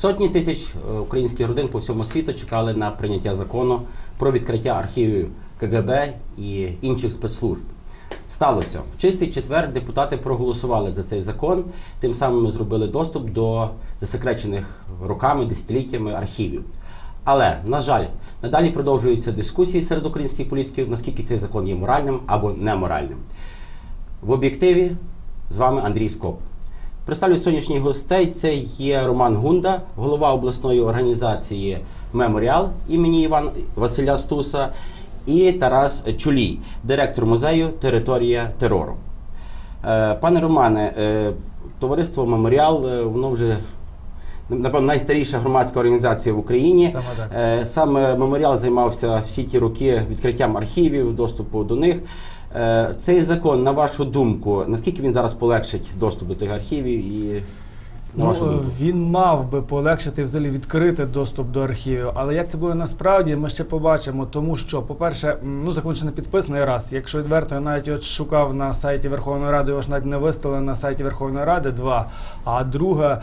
Сотні тисяч е, українських родин по всьому світу чекали на прийняття закону про відкриття архівів КГБ і інших спецслужб. Сталося в чистий четвер. Депутати проголосували за цей закон. Тим самим ми зробили доступ до засекречених роками, десятиліттями архівів. Але на жаль, надалі продовжуються дискусії серед українських політиків, наскільки цей закон є моральним або неморальним. В об'єктиві з вами Андрій Скоп. Представлю сьогоднішніх гостей. Це є Роман Гунда, голова обласної організації Меморіал імені Івана Василя Стуса, і Тарас Чулій, директор музею Територія терору. Е, Пане Романе, е, товариство Меморіал, е, воно вже напевно найстаріша громадська організація в Україні. Саме Саме меморіал займався всі ті роки відкриттям архівів, доступу до них. Е, Цей закон, на вашу думку, наскільки він зараз полегшить доступ до тих архівів і Ну, він мав би полегшити взагалі відкрити доступ до архівів. Але як це буде насправді, ми ще побачимо. Тому що, по-перше, ну закон ще не підписаний раз. Якщо відверто, я навіть от шукав на сайті Верховної Ради, його ж навіть не виставили на сайті Верховної Ради. Два. А друге,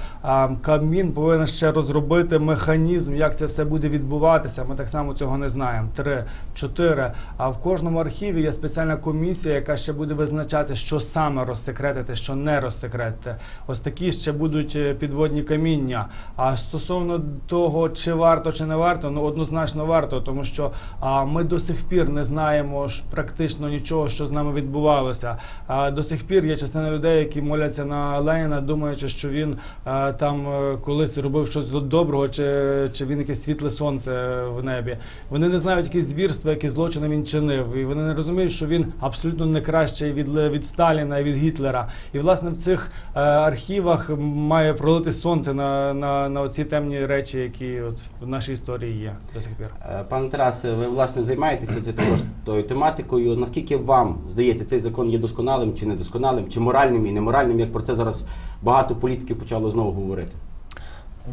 Кабмін повинен ще розробити механізм, як це все буде відбуватися. Ми так само цього не знаємо. Три, чотири. А в кожному архіві є спеціальна комісія, яка ще буде визначати, що саме розсекретити, що не розсекретити. Ось такі ще будуть е, підводні каміння. А стосовно того, чи варто, чи не варто, ну однозначно варто, тому що а, ми до сих пір не знаємо ж практично нічого, що з нами відбувалося. А, до сих пір є частина людей, які моляться на Леніна, думаючи, що він а, там е, колись робив щось доброго, чи, чи він якесь світле сонце в небі. Вони не знають, які звірства, які злочини він чинив, і вони не розуміють, що він абсолютно не кращий від, від Сталіна і від Гітлера. І власне в цих е, архівах має пролити сонце на, на, на оці темні речі, які от в нашій історії є до сих пір. Е, Пане Тарасе, ви власне займаєтеся це також тою тематикою. Наскільки вам здається, цей закон є досконалим чи недосконалим, чи моральним і неморальним, як про це зараз багато політиків почало знову говорити?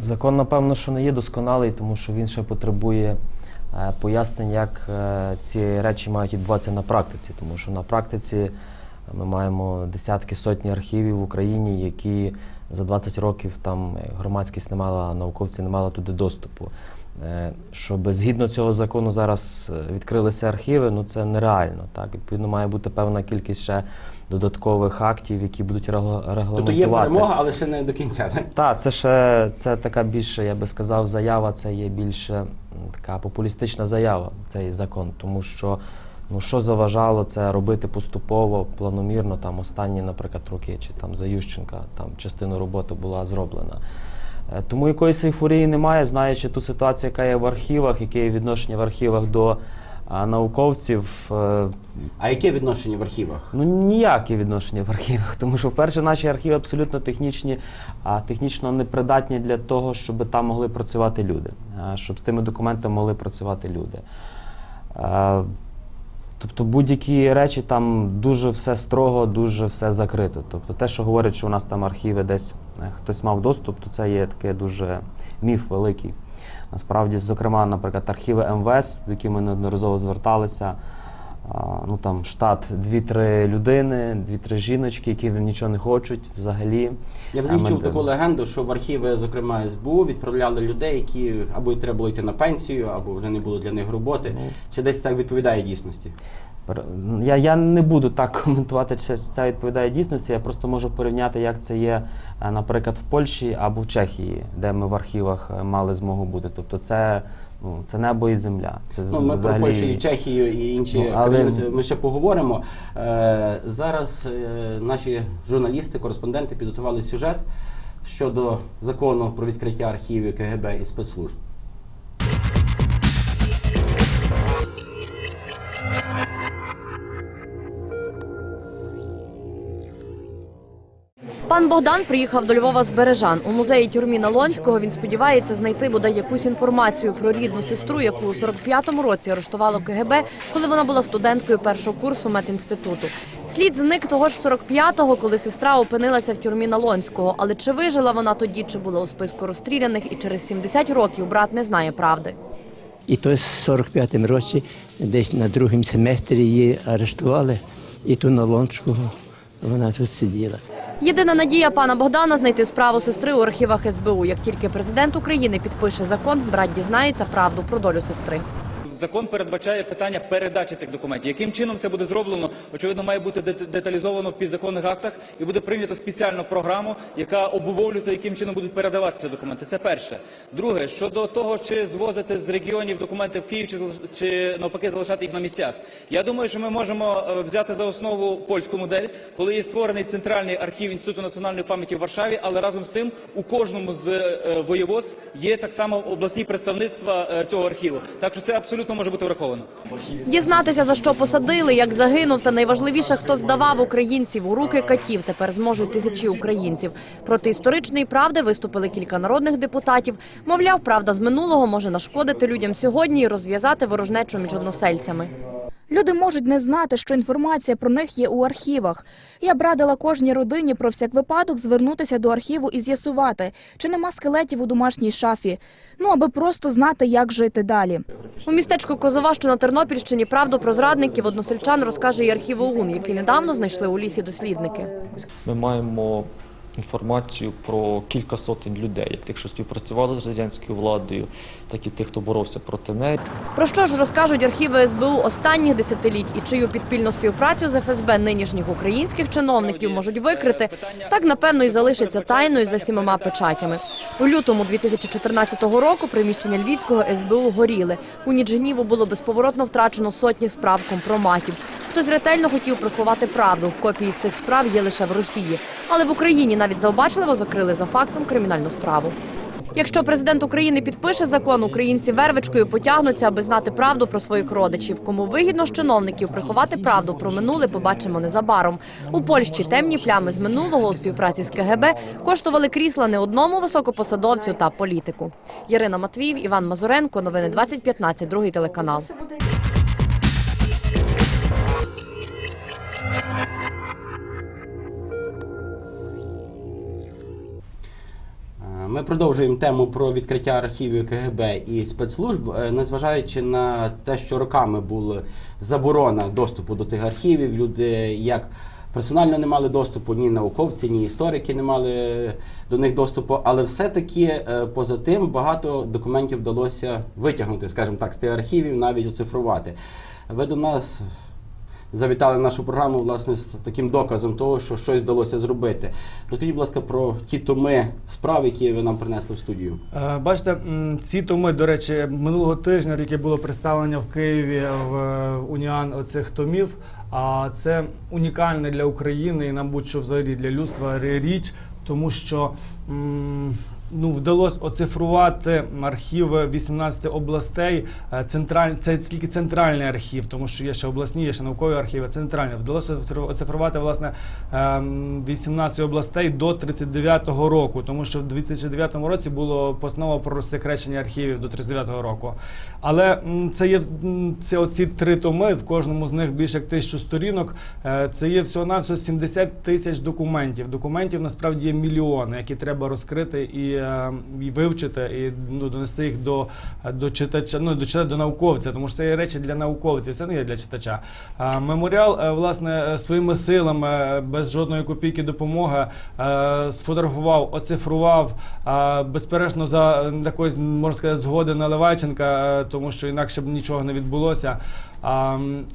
Закон, напевно, що не є досконалий, тому що він ще потребує е, пояснень, як е, ці речі мають відбуватися на практиці. Тому що на практиці ми маємо десятки сотні архівів в Україні, які за 20 років там громадськість не мала, науковці не мали туди доступу. Е, Щоб згідно цього закону зараз е, відкрилися архіви, ну це нереально. Так, відповідно, має бути певна кількість ще додаткових актів, які будуть регла- регламентувати. Тобто є перемога, але ще не до кінця. Так? Так, це ще це така більше, я би сказав, заява, це є більше така популістична заява, цей закон. Тому що ну, що заважало це робити поступово, планомірно, там останні, наприклад, роки, чи там за Ющенка, там частина роботи була зроблена. Е, Тому якоїсь ейфорії немає, знаючи ту ситуацію, яка є в архівах, яке є відношення в архівах до а, науковців. е, А яке відношення в архівах? Ну ніяке відношення в архівах, тому що, вперше, наші архіви абсолютно технічні, а технічно непридатні для того, щоб там могли працювати люди, щоб з тими документами могли працювати люди. Тобто будь-які речі там дуже все строго, дуже все закрито. Тобто те, що говорять, що у нас там архіви десь е, хтось мав доступ, то це є таке дуже міф великий. Насправді, зокрема, наприклад, архіви МВС, до яких ми неодноразово зверталися, ну там штат 2-3 людини, 2-3 жіночки, які нічого не хочуть взагалі. Я взагалі чув таку легенду, що в архіви, зокрема СБУ, відправляли людей, які або треба було йти на пенсію, або вже не було для них роботи. Ну. Чи десь це відповідає дійсності? Пер- Я, я не буду так коментувати, чи це відповідає дійсності. Я просто можу порівняти, як це є, е, наприклад, в Польщі або в Чехії, де ми в архівах е, мали змогу бути. Тобто, це, ну, це небо і земля. Це Ну, ми взагалі- про Польщу і Чехію і інші Ну, але- країни ми ще поговоримо. Е, зараз е, наші журналісти, кореспонденти підготували сюжет щодо закону про відкриття архівів КГБ і спецслужб. Пан Богдан приїхав до Львова з Бережан. У музеї тюрмі Налонського він сподівається знайти бодай якусь інформацію про рідну сестру, яку у 45-му році арештувало КГБ, коли вона була студенткою першого курсу медінституту. Слід зник того ж 45-го, коли сестра опинилася в тюрмі Налонського. Але чи вижила вона тоді, чи була у списку розстріляних, і через 70 років брат не знає правди. І то з 45-м році, десь на другому семестрі її арештували, і ту на Лонського вона тут сиділа. Єдина надія пана Богдана знайти справу сестри у архівах СБУ. Як тільки президент України підпише закон, брат дізнається правду про долю сестри. Закон передбачає питання передачі цих документів. Яким чином це буде зроблено? Очевидно, має бути деталізовано в підзаконних актах і буде прийнято спеціальну програму, яка обумовлюється, яким чином будуть передаватися документи. Це перше. Друге, щодо того, чи звозити з регіонів документи в Київ, чи, чи навпаки залишати їх на місцях. Я думаю, що ми можемо е, взяти за основу польську модель, коли є створений центральний архів Інституту національної пам'яті в Варшаві, але разом з тим у кожному з е, воєводств є так само обласні представництва е, цього архіву. Так що це абсолютно може бути враховано. Дізнатися, за що посадили, як загинув, та найважливіше, хто здавав українців у руки катів, тепер зможуть тисячі українців. Проти історичної правди виступили кілька народних депутатів. Мовляв, правда з минулого може нашкодити людям сьогодні і розв'язати ворожнечу між односельцями. Люди можуть не знати, що інформація про них є у архівах. Я б радила кожній родині про всяк випадок звернутися до архіву і з'ясувати, чи нема скелетів у домашній шафі. Ну аби просто знати, як жити далі. У містечку Козова, що на Тернопільщині, правду про зрадників односельчан розкаже і архів ОУН, який недавно знайшли у лісі дослідники. Ми маємо інформацію про кілька сотень людей, як тих, що співпрацювали з радянською владою, так і тих, хто боровся проти неї. Про що ж розкажуть архіви СБУ останніх десятиліть і чию підпільну співпрацю з ФСБ нинішніх українських чиновників можуть викрити, так напевно і залишиться тайною за сімома печатями. У лютому 2014 року приміщення Львівського СБУ горіли. У Нідженіву було безповоротно втрачено сотні справ компроматів. Хтось ретельно хотів приховати правду. Копії цих справ є лише в Росії. Але в Україні навіть завбачливо закрили за фактом кримінальну справу. Якщо президент України підпише закон, українці вервичкою потягнуться, аби знати правду про своїх родичів. Кому вигідно з чиновників приховати правду про минуле, побачимо незабаром. У Польщі темні плями з минулого у співпраці з КГБ коштували крісла не одному високопосадовцю та політику. Ярина Матвіїв, Іван Мазуренко. Новини 2015, другий телеканал. Ми продовжуємо тему про відкриття архівів КГБ і спецслужб, е, незважаючи на те, що роками була заборона доступу до тих архівів. Люди як персонально не мали доступу, ні науковці, ні історики не мали до них доступу. Але все-таки е, поза тим багато документів вдалося витягнути, скажімо так, з тих архівів, навіть оцифрувати. Ви до нас завітали нашу програму власне з таким доказом того, що щось вдалося зробити. Розкажіть, будь ласка, про ті томи справ, які ви нам принесли в студію. Е, Бачите, ці томи, до речі, минулого тижня тільки було представлення в Києві в е, Уніан оцих томів. А це унікальне для України і, мабуть, що взагалі для людства річ, тому що ну, вдалося оцифрувати архіви 18 областей. Е, Централь... Це тільки центральний архів, тому що є ще обласні, є ще наукові архіви. Центральний вдалося оцифрувати власне ем, 18 областей до 39-го року, тому що в 2009 році було постанова про розсекречення архівів до 39-го року. Але це є це оці три томи, в кожному з них більше як тисячу сторінок. Е, Це є всього навсього 70 тисяч документів. Документів насправді є мільйони, які треба розкрити і, і вивчити, і ну, донести їх до, до читача, ну до читача, до науковця, тому що це є речі для науковців, це не є для читача. А меморіал, е, власне, е, своїми силами, е, без жодної копійки допомоги, е, сфотографував, оцифрував, е, безперечно, за е, такої, можна сказати, згоди Наливайченка, е, тому що інакше б нічого не відбулося.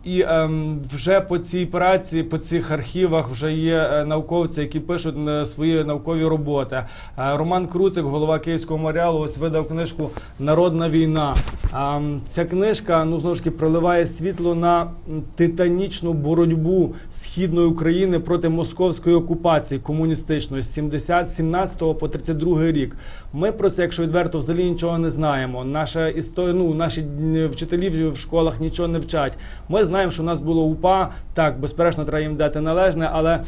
І ем, вже по цій праці, по цих архівах вже є е, науковці, які пишуть е, свої наукові роботи. Е, Роман Круцик, голова Київського меморіалу, ось видав книжку Народна війна. Ця книжка ну знову ж таки проливає світло на титанічну боротьбу східної України проти московської окупації комуністичної з 70, 17 по 32 рік. Ми про це, якщо відверто, взагалі нічого не знаємо. Наша історія, ну наші вчителі в школах нічого не вчать. Ми знаємо, що у нас було УПА. Так, безперечно, треба їм дати належне, але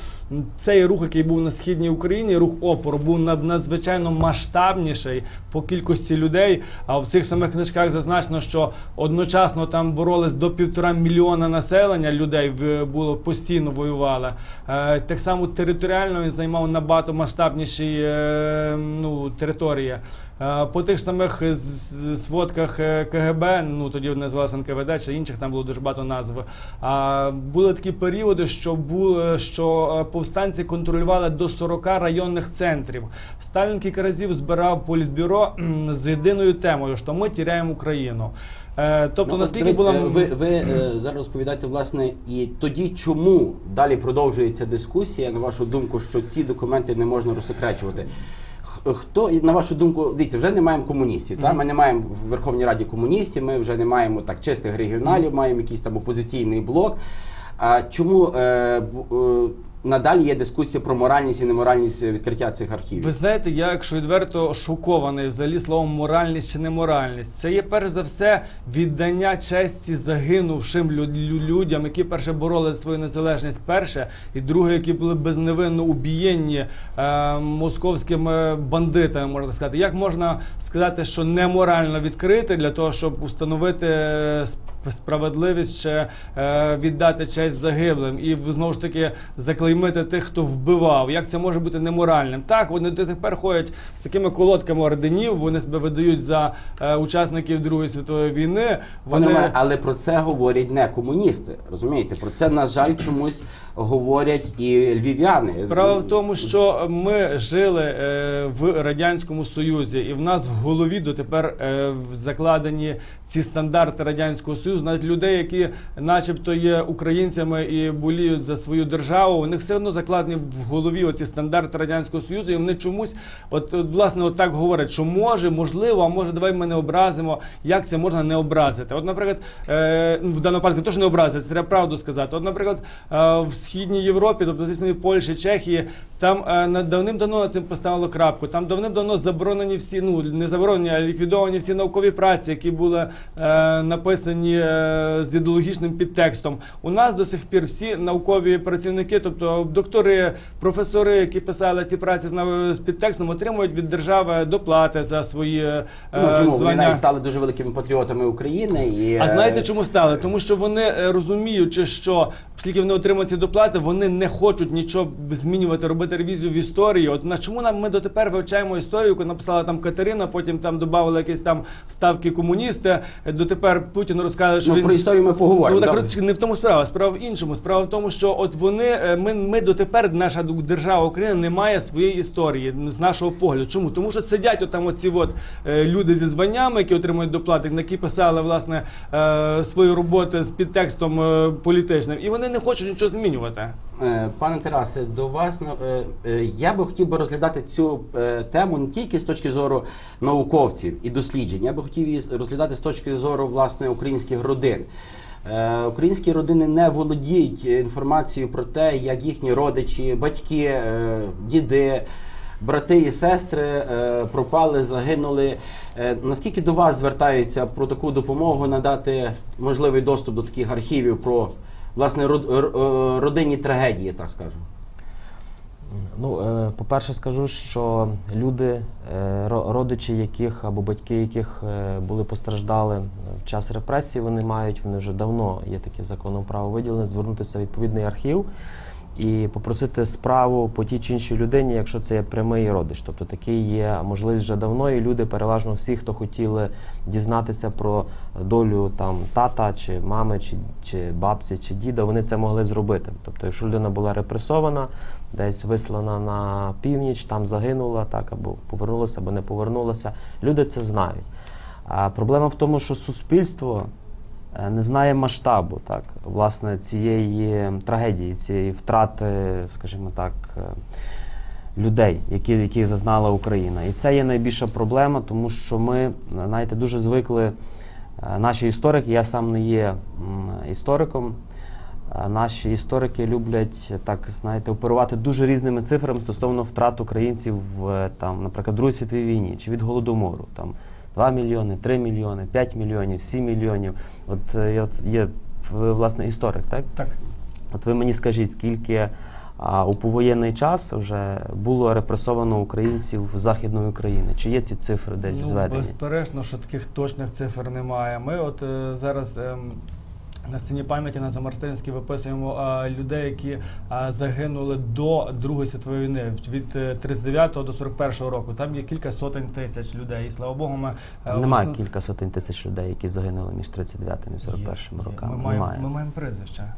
цей рух, який був на східній Україні, рух опору, був над- надзвичайно масштабніший по кількості людей. А в цих самих книжках зазначено, що одночасно там боролись до півтора мільйона населення людей було постійно воювали. Е, Так само територіально він займав набагато масштабніші е, ну, території. Е, По тих самих сводках е, КГБ, ну тоді називалося НКВД, чи інших там було дуже багато назв. А були такі періоди, що були, що е, повстанці контролювали до 40 районних центрів. Сталін кілька разів збирав політбюро з єдиною темою, що ми тіряємо Україну. Е, Тобто, Ну, наскільки була е, ви, ви е, зараз розповідаєте, власне, і тоді чому далі продовжується дискусія, на вашу думку, що ці документи не можна розсекречувати? Хто, на вашу думку, дивіться, вже не маємо комуністів. Та? Ми не маємо в Верховній Раді комуністів, ми вже не маємо так чистих регіоналів, маємо якийсь там опозиційний блок. А чому е, е, надалі є дискусія про моральність і неморальність відкриття цих архівів? Ви знаєте, я, якщо відверто шокований взагалі словом моральність чи неморальність, це є перш за все віддання честі загинувшим лю- лю- людям, які перше боролися за свою незалежність, перше, і друге, які були безневинно убієнні е, московськими бандитами, можна сказати. Як можна сказати, що неморально відкрити для того, щоб установити е, справедливість чи е, віддати честь загиблим і знову ж таки заклеймити тих, хто вбивав. Як це може бути неморальним? Так, вони дотепер ходять з такими колодками орденів, вони себе видають за е, учасників Другої світової війни. Вони... Вони Але про це говорять не комуністи. Розумієте? Про це, на жаль, чомусь говорять і львів'яни. Справа в тому, що ми жили е, в радянському союзі, і в нас в голові дотепер е, закладені ці стандарти радянського союзу. Навіть людей, які, начебто, є українцями і боліють за свою державу, у них все одно закладені в голові оці стандарти радянського союзу, і вони чомусь, от, от власне, от так говорять, що може, можливо, а може, давай ми не образимо. Як це можна не образити? От, наприклад, е, в даному випадку теж не образити, це треба правду сказати. От, наприклад, е, в східній Європі, тобто ті самі Польщі, Чехії, там е, давним-давно цим поставили крапку. Там давним-давно заборонені всі, ну не заборонені, а ліквідовані всі наукові праці, які були е, написані з ідеологічним підтекстом. У нас до сих пір всі наукові працівники, тобто доктори, професори, які писали ці праці з підтекстом, отримують від держави доплати за свої е, Ну, чому вони навіть стали дуже великими патріотами України і А е, знаєте, чому стали? Тому що вони е, розуміючи, що оскільки вони отримують ці доплати, вони не хочуть нічого змінювати, робити ревізію в історії. От на чому нам ми дотепер вивчаємо історію, яку написала там Катерина, потім там додавали якісь там ставки комуністи. е, Дотепер Путін розказує, що ну, він про історію ми поговоримо. Ну, так добре? не в тому справа, справа в іншому. Справа в тому, що от вони е, ми, ми дотепер, наша держава Україна не має своєї історії з нашого погляду. Чому? Тому що сидять отам оці от е, люди зі званнями, які отримують доплати, які писали власне е, свої роботи з підтекстом е, політичним, і вони не хочуть нічого змінювати. Е, Пане Тарасе, до вас е, е, я би хотів би розглядати цю тему не тільки з точки зору науковців і досліджень. Я би хотів її розглядати з точки зору власне українських родин. Українські родини не володіють інформацією про те, як їхні родичі, батьки, діди. Брати і сестри пропали, загинули. Наскільки до вас звертаються про таку допомогу надати можливий доступ до таких архівів про власне е, родинні трагедії, так скажемо? Ну, е, по-перше, скажу, що люди, е, родичі яких або батьки яких були постраждали в час репресії, вони мають, вони вже давно є таке законом право виділене, звернутися в відповідний архів і попросити справу по тій чи іншій людині, якщо це є прямий родич. Тобто такий є можливість вже давно, і люди, переважно всі, хто хотіли дізнатися про долю там тата, чи мами, чи, чи бабці, чи діда, вони це могли зробити. Тобто, якщо людина була репресована, десь вислана на північ, там загинула, так або повернулася, або не повернулася. Люди це знають. А проблема в тому, що суспільство не знає масштабу так, власне, цієї трагедії, цієї втрати, скажімо так, е, людей, які, яких зазнала Україна. І це є найбільша проблема, тому що ми, знаєте, дуже звикли, е, наші історики, я сам не є істориком. е, Наші історики люблять так, знаєте, оперувати дуже різними цифрами стосовно втрат українців в там, наприклад, Другій світовій війні чи від голодомору. Там 2 мільйони, 3 мільйони, 5 мільйонів, 7 мільйонів. От, е, от є ви, власне історик, так? Так. От ви мені скажіть, скільки а, у повоєнний час вже було репресовано українців Західної України? Чи є ці цифри десь Ну, зведені? безперечно, що таких точних цифр немає. Ми от е, зараз ем, На сцені пам'яті на Замарстинській виписуємо а, людей, які а, загинули до Другої світової війни від е, 39 до 41 року. Там є кілька сотень тисяч людей. І слава Богу, ми е, Немає основ- кілька сотень тисяч людей, які загинули між 39 і 41 Є, роками. Ми маємо, ми маємо прізвища.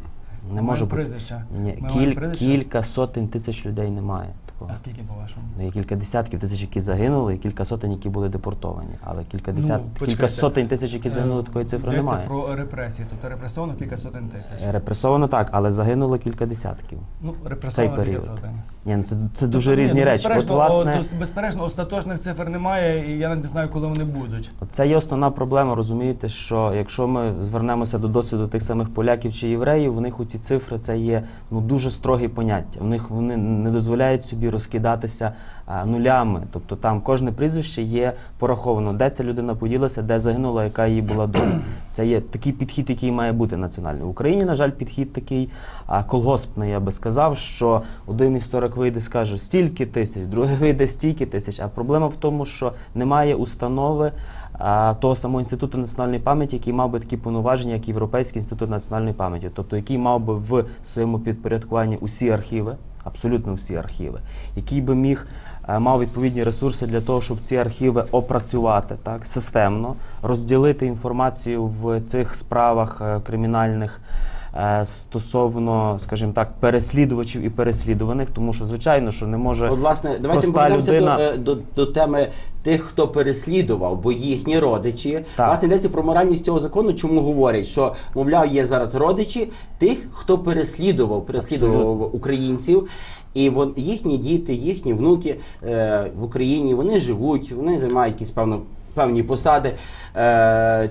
Не може бути. прізвища. Ні, Ми кіль- прізвища. кілька сотень тисяч людей немає. Такого. А скільки по-вашому? Ну, є кілька десятків тисяч, які загинули, і кілька сотень, які були депортовані. Але кілька Ну, десят... почекайте. кілька сотень тисяч, які загинули, Е, такої цифри йдеться немає. про репресії, тобто репресовано кілька сотень тисяч. Репресовано так, але загинуло кілька десятків. Ну, Цей репресовано кілька період. сотень. Ні, ну це, це дуже Тобто, ні, різні ну, речі. От, Безперечно, власне, о, безперечно, остаточних цифр немає, і я навіть не знаю, коли вони будуть. Це є основна проблема, розумієте, що якщо ми звернемося до досвіду тих самих поляків чи євреїв, у них у ці цифри це є ну дуже строгі поняття. У них вони не дозволяють собі розкидатися а, нулями. Тобто там кожне прізвище є пораховано, де ця людина поділася, де загинула, яка її була доля. Це є такий підхід, який має бути національний. В Україні, на жаль, підхід такий колгоспний, я би сказав, що один історик вийде, скаже стільки тисяч, другий вийде стільки тисяч. А проблема в тому, що немає установи того самого інституту національної пам'яті, який мав би такі повноваження, як Європейський інститут національної пам'яті, тобто який мав би в своєму підпорядкуванні усі архіви, абсолютно всі архіви, який би міг е, мав відповідні ресурси для того, щоб ці архіви опрацювати так системно, розділити інформацію в цих справах е, кримінальних. Е, Стосовно, скажімо так, переслідувачів і переслідуваних, тому що звичайно, що не може От, власне, давайте проста людина. до, е, до, до теми тих, хто переслідував, бо їхні родичі. Так. Власне, йдеться про моральність цього закону, чому говорять, що, мовляв, є зараз родичі тих, хто переслідував, переслідував українців. І вон, їхні діти, їхні внуки е, в Україні, вони живуть, вони займають якісь певно, певні посади. Е,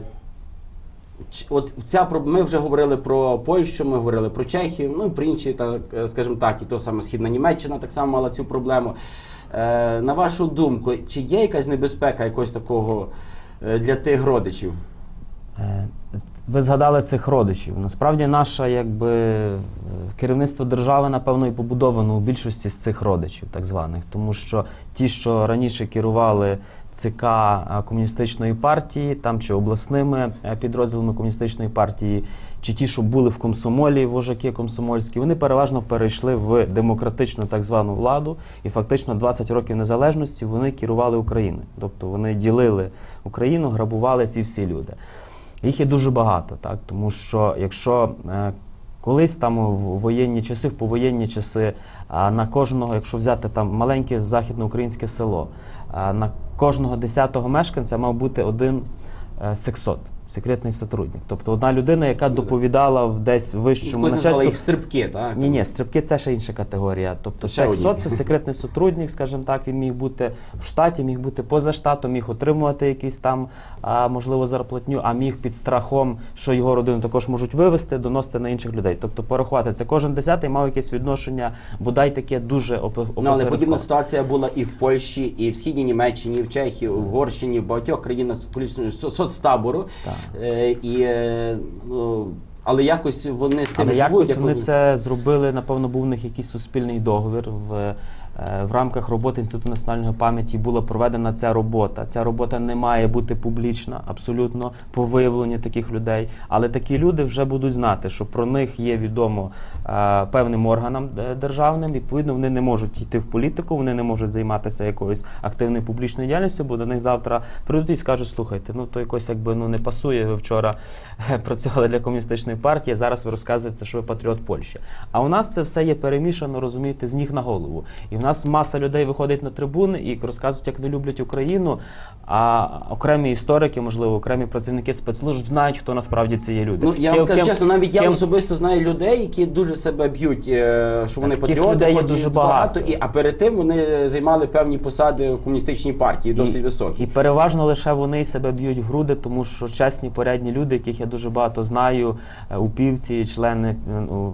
От ця ми вже говорили про Польщу, ми говорили про Чехію, ну і про інші, так е, скажімо так, і то саме Східна Німеччина так само мала цю проблему. Е, на вашу думку, чи є якась небезпека якогось такого е, для тих родичів? Е, Ви згадали цих родичів. Насправді, наше якби керівництво держави, напевно, і побудовано у більшості з цих родичів, так званих, тому що ті, що раніше керували ЦК е, комуністичної партії, там чи обласними е, підрозділами комуністичної партії, чи ті, що були в комсомолі, вожаки комсомольські, вони переважно перейшли в демократичну так звану владу, і фактично 20 років незалежності вони керували Україною. Тобто вони ділили Україну, грабували ці всі люди. Їх є дуже багато, так тому що якщо е, колись там в воєнні часи, в повоєнні часи, а на кожного, якщо взяти там маленьке західноукраїнське село, на кожного десятого мешканця мав бути один е, сексот, секретний сотрудник. Тобто одна людина, яка доповідала в десь вищому Хтось назвали їх стрибки, так? Ні, ні, стрибки це ще інша категорія. Тобто Ще одні. це секретний сотрудник, скажімо так, він міг бути в штаті, міг бути поза штатом, міг отримувати якісь там, а, можливо, зарплатню, а міг під страхом, що його родину також можуть вивести, доносити на інших людей. Тобто порахувати це кожен десятий мав якесь відношення, бодай таке дуже опо- Ну, але подібна ситуація була і в Польщі, і в Східній Німеччині, і в Чехії, і в Угорщині, в багатьох країнах соцтабору. Так. Е, і, е, ну, але якось вони з тим Але живуть. якось як вони це зробили, напевно, був у них якийсь суспільний договір. В, в рамках роботи Інституту національної пам'яті була проведена ця робота. Ця робота не має бути публічна, абсолютно по виявленню таких людей. Але такі люди вже будуть знати, що про них є відомо е, певним органам е, державним. Відповідно, вони не можуть йти в політику, вони не можуть займатися якоюсь активною публічною діяльністю, бо до них завтра прийдуть і скажуть: слухайте, ну то якось якби ну не пасує. Ви вчора е, працювали для комуністичної партії. Зараз ви розказуєте, що ви патріот Польщі. А у нас це все є перемішано, розумієте, з ніг на голову. І в нас маса людей виходить на трибуни і розказують, як не люблять Україну. А окремі історики, можливо, окремі працівники спецслужб знають, хто насправді це є люди. Ну, я вам скажу чесно, навіть я особисто знаю людей, які дуже себе б'ють, е, що вони таких патріоти, людей є дуже багато. і, а перед тим вони займали певні посади в комуністичній партії, досить і, високі. І переважно лише вони себе б'ють в груди, тому що чесні, порядні люди, яких я дуже багато знаю, е, упівці, члени е, ну,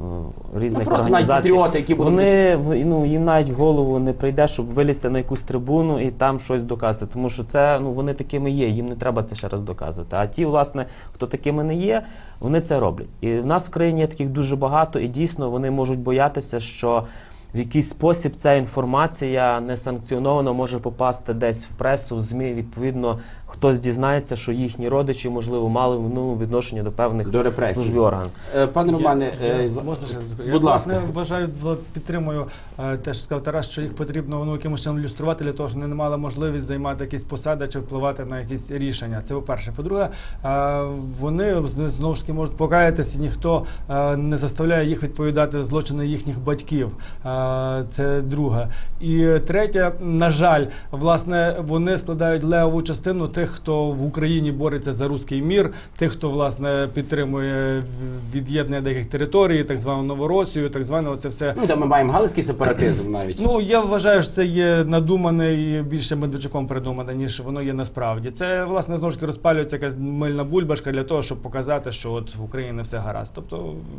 різних Ну, просто навіть патріоти, які будуть вони ну, їм навіть в голову не прийде, щоб вилізти на якусь трибуну і там щось доказати. Тому що це ну вони такими є, їм не треба це ще раз доказувати. А ті, власне, хто такими не є, вони це роблять. І в нас в країні є таких дуже багато, і дійсно вони можуть боятися, що. в якийсь спосіб ця інформація несанкціоновано може попасти десь в пресу, в ЗМІ. Відповідно, хтось дізнається, що їхні родичі, можливо, мали в минулому відношення до певних До репресій. служб органів. Е, Пане Романе, е, можна ще будь я, ласка. власне, вважаю, вла- підтримую е, те, що сказав Тарас, що їх потрібно ну, якимось чином люструвати для того, щоб вони не мали можливість займати якісь посади чи впливати на якісь рішення. Це по-перше. По-друге, е, вони з- знову ж таки можуть покаятися, і ніхто е, не заставляє їх відповідати за злочини їхніх батьків. Е, Це друге. І третє, на жаль, власне, вони складають левову частину тих, хто в Україні бореться за руський мір, тих, хто власне підтримує від'єднання деяких територій, так звану Новоросію, так зване оце все. Ну, там ми маємо галицький сепаратизм навіть. Ну я вважаю, що це є надумане і більше Медведчуком придумане, ніж воно є насправді. Це власне знову ж таки розпалюється якась мильна бульбашка для того, щоб показати, що от в Україні не все гаразд. Тобто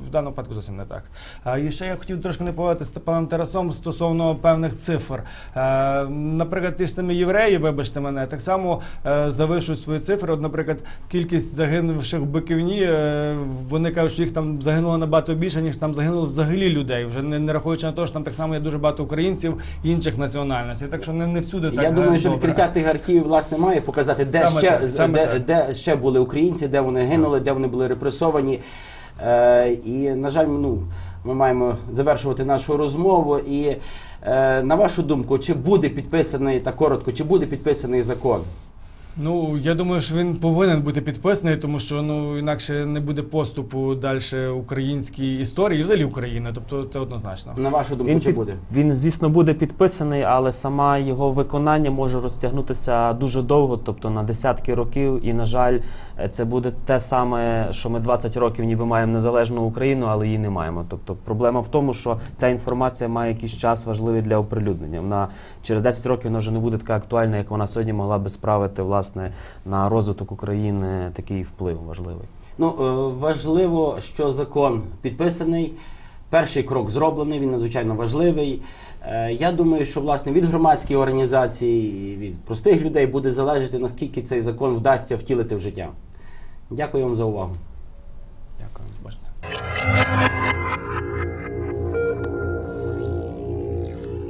в даному випадку зовсім не так. А і ще я хотів трошки не погодити з Степаном Тарасом стосовно певних цифр. Е, наприклад, ті ж самі євреї, вибачте мене, так само е, завишують свої цифри. От, наприклад, кількість загинувших в Биківні, е, вони кажуть, що їх там загинуло набагато більше, ніж там загинуло взагалі людей. Вже не, не рахуючи на те, що там так само є дуже багато українців інших національностей. Так що не, не всюди так. Я думаю, що відкриття тих архівів власне має показати, де Саме ще так, саме де, так. де ще були українці, де вони гинули, де вони були репресовані. Е, і на жаль, ну ми маємо завершувати нашу розмову. І е, на вашу думку, чи буде підписаний так коротко, чи буде підписаний закон? Ну я думаю, що він повинен бути підписаний, тому що ну інакше не буде поступу далі українській історії, і взагалі України. Тобто це однозначно. На вашу думку, Він, чи під- буде? він, звісно, буде підписаний, але сама його виконання може розтягнутися дуже довго, тобто на десятки років. І, на жаль, це буде те саме, що ми 20 років ніби маємо незалежну Україну, але її не маємо. Тобто проблема в тому, що ця інформація має якийсь час важливий для оприлюднення. Вона через 10 років вона вже не буде така актуальна, як вона сьогодні могла би справити власне на розвиток України такий вплив важливий. Ну е, важливо, що закон підписаний. Перший крок зроблений, він надзвичайно важливий. Е, Я думаю, що власне від громадських організацій, від простих людей буде залежати, наскільки цей закон вдасться втілити в життя. Дякую вам за увагу. Дякую. Бачите.